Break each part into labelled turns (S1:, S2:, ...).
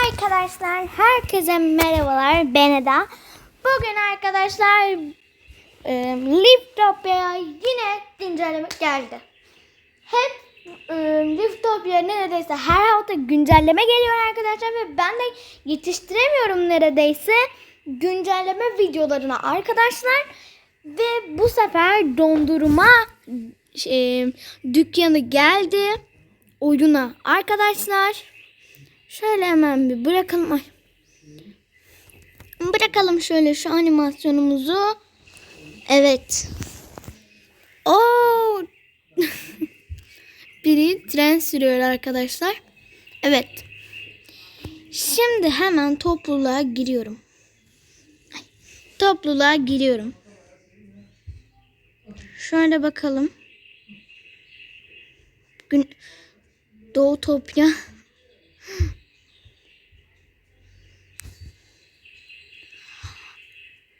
S1: Arkadaşlar herkese merhabalar ben Eda. Bugün arkadaşlar e, Liftopya'ya yine güncelleme geldi. Hep e, Liftopya neredeyse her hafta güncelleme geliyor arkadaşlar ve ben de yetiştiremiyorum neredeyse güncelleme videolarına arkadaşlar. Ve bu sefer dondurma e, dükkanı geldi oyuna arkadaşlar. Şöyle hemen bir bırakalım. Ay. Bırakalım şöyle şu animasyonumuzu. Evet. Oo. Biri tren sürüyor arkadaşlar. Evet. Şimdi hemen topluluğa giriyorum. Ay, Topluluğa giriyorum. Şöyle bakalım. Gün Doğutopya.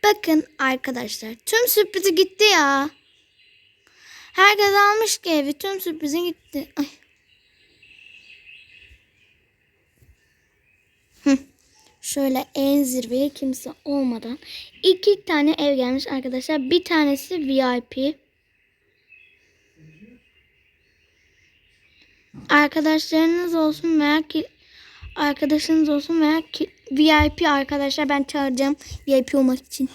S1: Bakın arkadaşlar tüm sürprizi gitti ya. Herkes almış ki evi tüm sürprizi gitti. Ay. Şöyle en zirveye kimse olmadan iki tane ev gelmiş arkadaşlar. Bir tanesi VIP. Arkadaşlarınız olsun veya ki arkadaşınız olsun veya ki VIP arkadaşlar ben çağıracağım VIP olmak için.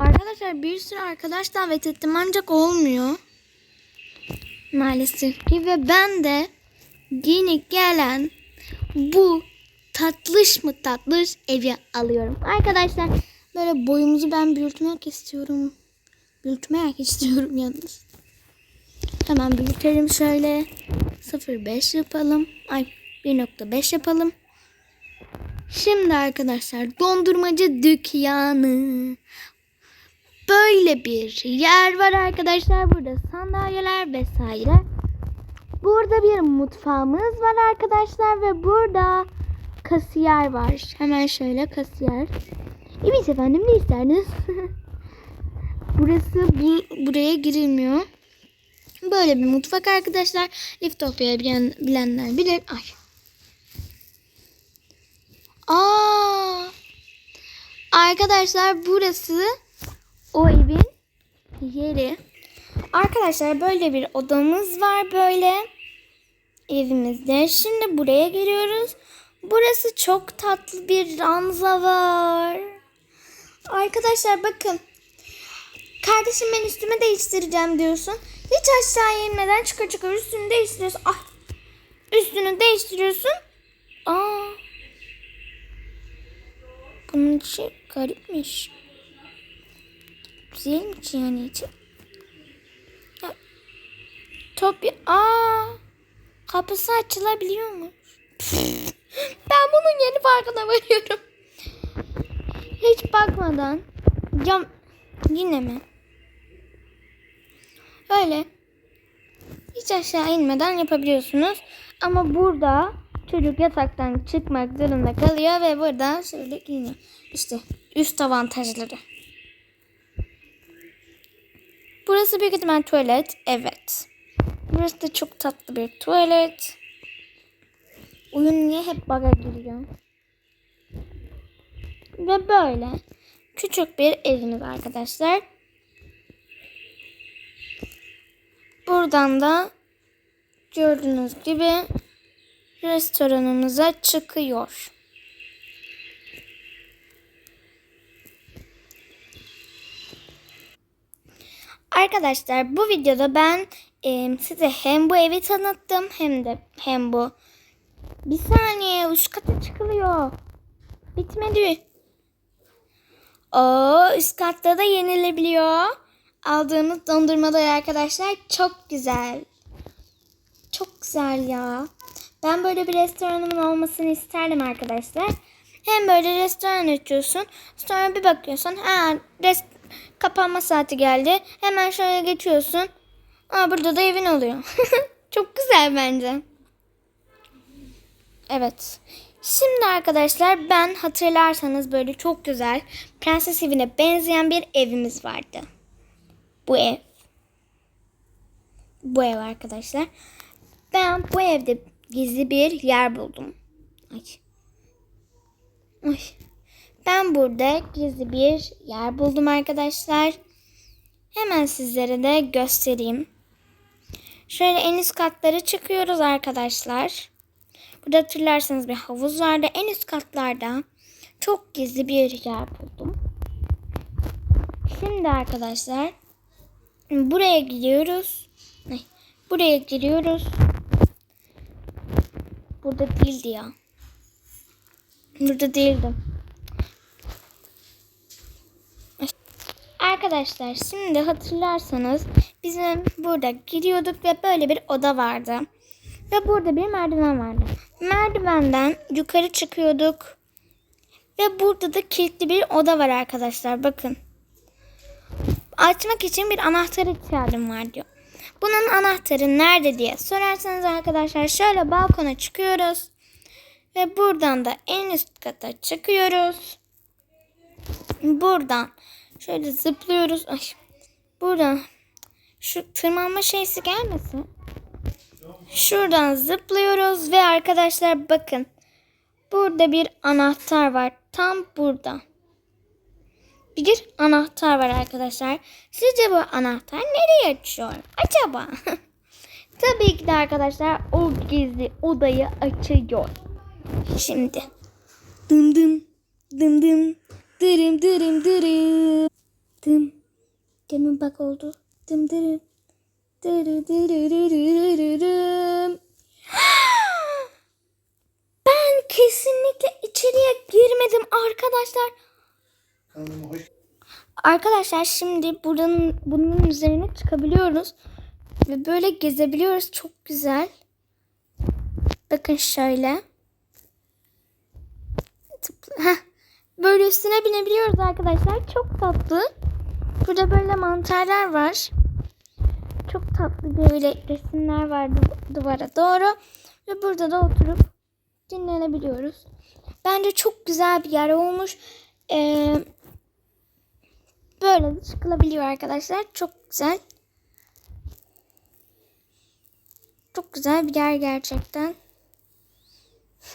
S1: Arkadaşlar bir sürü arkadaş davet ettim ancak olmuyor. Maalesef ki ve ben de yeni gelen bu tatlış mı tatlış evi alıyorum. Arkadaşlar böyle boyumuzu ben büyütmek istiyorum. Büyütmek istiyorum yalnız. Hemen büyütelim şöyle. 0.5 yapalım. Ay 1.5 yapalım. Şimdi arkadaşlar dondurmacı dükkanı. Böyle bir yer var arkadaşlar. Burada sandalyeler vesaire. Burada bir mutfağımız var arkadaşlar ve burada kasiyer var. Hemen şöyle kasiyer. Evet efendim ne isterdiniz? Burası bu, buraya girilmiyor. Böyle bir mutfak arkadaşlar. Liftopya'yı bilen, bilenler bilir. Ay. Aa! Arkadaşlar burası o evin yeri. Arkadaşlar böyle bir odamız var böyle evimizde. Şimdi buraya giriyoruz. Burası çok tatlı bir ranza var. Arkadaşlar bakın. Kardeşim ben üstümü değiştireceğim diyorsun. Hiç aşağı inmeden çıkar çıkar üstünü değiştiriyorsun. Ah. Üstünü değiştiriyorsun. Aa. Bunun içi garipmiş. Güzelmiş yani içi. Ya. Top Aa. Kapısı açılabiliyor mu? ben bunun yeni farkına varıyorum. Hiç bakmadan. Ya yine mi? Öyle. Hiç aşağı inmeden yapabiliyorsunuz. Ama burada çocuk yataktan çıkmak zorunda kalıyor ve burada şöyle giyiniyor. İşte üst avantajları. Burası büyük ihtimal tuvalet. Evet. Burası da çok tatlı bir tuvalet. Oyun niye hep bug'a giriyor? Ve böyle küçük bir evimiz arkadaşlar. Buradan da gördüğünüz gibi restoranımıza çıkıyor. Arkadaşlar bu videoda ben e, size hem bu evi tanıttım hem de hem bu bir saniye üst kata çıkılıyor. Bitmedi. O üst katta da yenilebiliyor. Aldığımız dondurmalar arkadaşlar çok güzel. Çok güzel ya. Ben böyle bir restoranımın olmasını isterdim arkadaşlar. Hem böyle restoran açıyorsun. Sonra bir bakıyorsun. Ha, rest kapanma saati geldi. Hemen şöyle geçiyorsun. Aa, burada da evin oluyor. çok güzel bence. Evet. Şimdi arkadaşlar ben hatırlarsanız böyle çok güzel prenses evine benzeyen bir evimiz vardı. Bu ev. Bu ev arkadaşlar. Ben bu evde gizli bir yer buldum. Ay. Uy. Ben burada gizli bir yer buldum arkadaşlar. Hemen sizlere de göstereyim. Şöyle en üst katlara çıkıyoruz arkadaşlar. Burada hatırlarsanız bir havuz vardı. En üst katlarda çok gizli bir yer buldum. Şimdi arkadaşlar buraya gidiyoruz. Ay, Buraya giriyoruz. Burada değildi ya. Burada değildim. Arkadaşlar şimdi hatırlarsanız bizim burada giriyorduk ve böyle bir oda vardı. Ve burada bir merdiven vardı. Merdivenden yukarı çıkıyorduk. Ve burada da kilitli bir oda var arkadaşlar. Bakın. Açmak için bir anahtar ihtiyacım var diyor. Bunun anahtarı nerede diye sorarsanız arkadaşlar şöyle balkona çıkıyoruz. Ve buradan da en üst kata çıkıyoruz. Buradan şöyle zıplıyoruz. Ay, buradan şu tırmanma şeysi gelmesin. Şuradan zıplıyoruz ve arkadaşlar bakın. Burada bir anahtar var. Tam burada. Bir anahtar var arkadaşlar. Sizce bu anahtar nereye açıyor? Acaba? Tabii ki de arkadaşlar o gizli odayı açıyor. Şimdi. Dım dım. Dım dım. Dırım dırım dırım. Dım. Demin bak oldu. Dım dırım. Dırı dırı dırı dırım. Ben kesinlikle içeriye girmedim arkadaşlar.
S2: Kanalıma hoş
S1: Arkadaşlar şimdi buranın bunun üzerine çıkabiliyoruz ve böyle gezebiliyoruz. Çok güzel. Bakın şöyle. Böyle üstüne binebiliyoruz arkadaşlar. Çok tatlı. Burada böyle mantarlar var. Çok tatlı böyle resimler var du- duvara doğru. Ve burada da oturup dinlenebiliyoruz. Bence çok güzel bir yer olmuş. Ee, Böyle de çıkılabiliyor arkadaşlar. Çok güzel. Çok güzel bir yer gerçekten.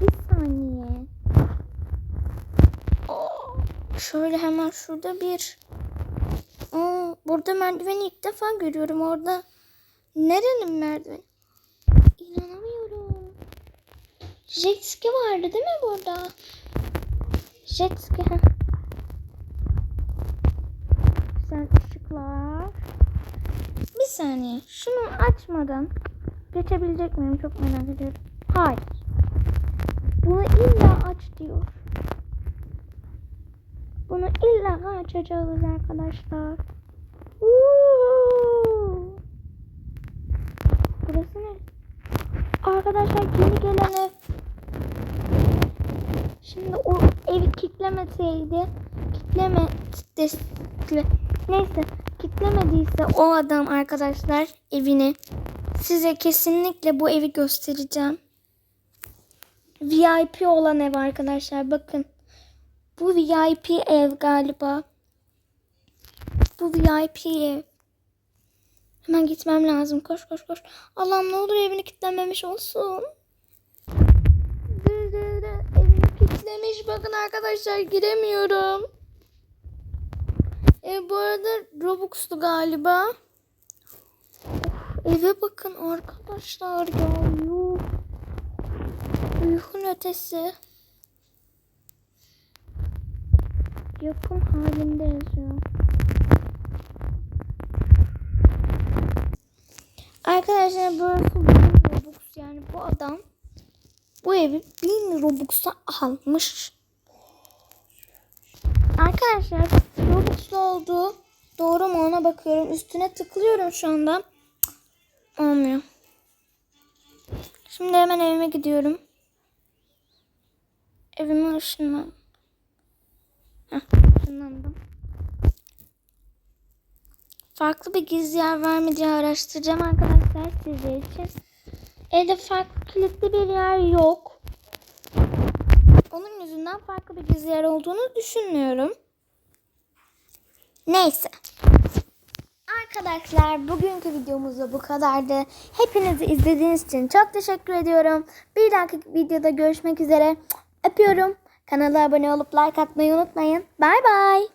S1: bir saniye. Oo, şöyle hemen şurada bir. Oo, burada merdiveni ilk defa görüyorum orada. Nerenin merdiveni? İnanamıyorum. Jet ski vardı değil mi burada? Jet ski. Güzel ışıklar. Bir saniye. Şunu açmadan geçebilecek miyim? Çok merak ediyorum. Hayır. Bunu illa aç diyor. Bunu illa açacağız arkadaşlar. Uuu. Burası ne? Arkadaşlar yeni gelen ev. Şimdi o evi kitlemeseydi kitleme kitle, neyse kitlemediyse o adam arkadaşlar evini size kesinlikle bu evi göstereceğim. VIP olan ev arkadaşlar bakın. Bu VIP ev galiba. Bu VIP ev. Hemen gitmem lazım. Koş koş koş. Allah'ım ne olur evini kilitlenmemiş olsun. Evini kilitlemiş. Bakın arkadaşlar giremiyorum. Bu arada Robux'tu galiba. Eve bakın arkadaşlar ya. Yuh. Uygun ötesi. Yapım halinde yazıyor. Arkadaşlar burası bin Robux yani bu adam bu evi bin Robux'a almış. Arkadaşlar Robux'lu olduğu doğru mu ona bakıyorum. Üstüne tıklıyorum şu anda. Olmuyor. Şimdi hemen evime gidiyorum. Evime ışınlan. Heh. Farklı bir gizli yer var mı diye araştıracağım arkadaşlar sizler için. Evde farklı bir yer yok. Onun yüzünden farklı bir gizli yer olduğunu düşünmüyorum. Neyse. Arkadaşlar bugünkü videomuz da bu kadardı. Hepinizi izlediğiniz için çok teşekkür ediyorum. Bir dahaki videoda görüşmek üzere. Öpüyorum. Kanala abone olup like atmayı unutmayın. Bay bay.